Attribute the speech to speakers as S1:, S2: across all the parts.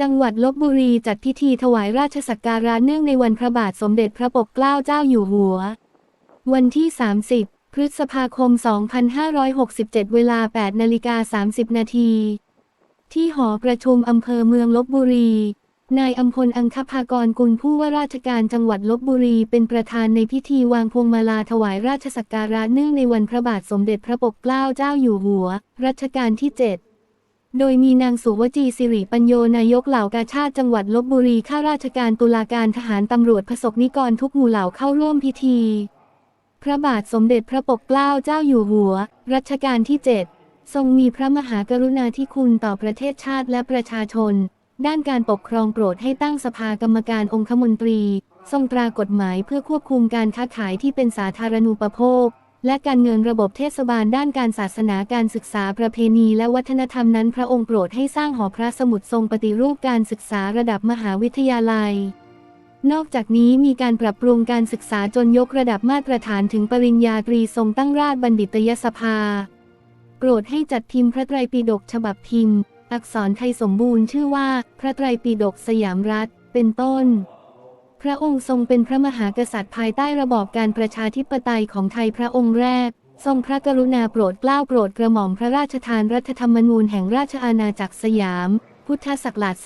S1: จังหวัดลบบุรีจัดพิธีถวายราชสักการะเนื่องในวันพระบาทสมเด็จพระปกเกล้าเจ้าอยู่หัว วันที่ 30 พฤษภาคม 2567 เวลา 8 นาฬิกา 30 นาที ที่หอประชุมอำเภอเมืองลบบุรี นายอัมพลอังคภากรกุลผู้ว่าราชการจังหวัดลบบุรีเป็นประธานในพิธีวางพวงมาลาถวายราชสักการะเนื่องในวันพระบาทสมเด็จพระปกเกล้าเจ้าอยู่หัว รัชกาลที่ 7 โดยมีนางสุวจีสิริปัญโยนายกเหล่ากาชาติจังหวัดลบบุรีข้าราชการตุลาการทหารตำรวจผสกนิกรทุกหมู่เหล่าเข้าร่วมพิธี พระบาทสมเด็จพระปกเกล้าเจ้าอยู่หัว รัชกาลที่ 7 ทรงมีพระมหากรุณาธิคุณต่อประเทศชาติและประชาชน ด้านการปกครองโปรดให้ตั้งสภากรรมการองคมนตรี ทรงตรากฎหมายเพื่อควบคุมการค้าขายที่เป็นสาธารณูปโภค และการเงินระบบเทศบาลด้านการศาสนาการศึกษาประเพณีและวัฒนธรรมนั้นพระองค์โปรดให้สร้างหอพระสมุดทรงปฏิรูปการศึกษาระดับมหาวิทยาลัย นอกจากนี้มีการปรับปรุงการศึกษาจนยกระดับมาตรฐานถึงปริญญาตรีทรงตั้งราชบัณฑิตยสภา โปรดให้จัดพิมพ์พระไตรปิฎกฉบับพิมพ์ อักษรไทยสมบูรณ์ชื่อว่า พระไตรปิฎกสยามรัฐ เป็นต้น พระองค์ทรงเป็นพระมหากษัตริย์ภายใต้ระบอบการประชาธิปไตยของไทยพระองค์แรก ทรงพระกรุณาโปรดเกล้าโปรดกระหม่อมพระราชทานรัฐธรรมนูญแห่งราชอาณาจักรสยาม พุทธศักราช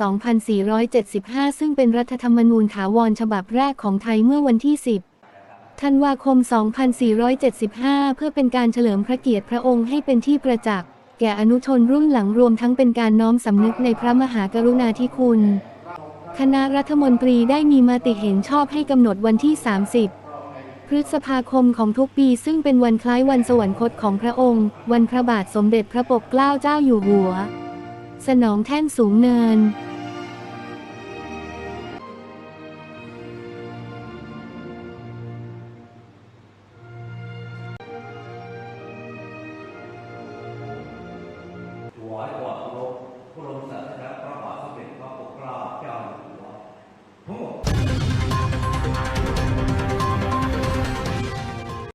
S1: 2475 ซึ่งเป็นรัฐธรรมนูญถาวรฉบับแรกของไทยเมื่อวันที่ 10 ธันวาคม 2475 เพื่อเป็นการเฉลิมพระเกียรติพระองค์ให้เป็นที่ประจักษ์แก่อนุชนรุ่นหลังรวมทั้งเป็นการน้อมสำนึกในพระมหากรุณาธิคุณ คณะรัฐมนตรีได้มีมติเห็นชอบให้กำหนดวันที่ 30 พฤษภาคมของทุกปี ซึ่งเป็นวันคล้ายวันสวรรคตของพระองค์ วันพระบาทสมเด็จพระปกเกล้าเจ้าอยู่หัว สนองแท่นสูงเนิน
S2: ถว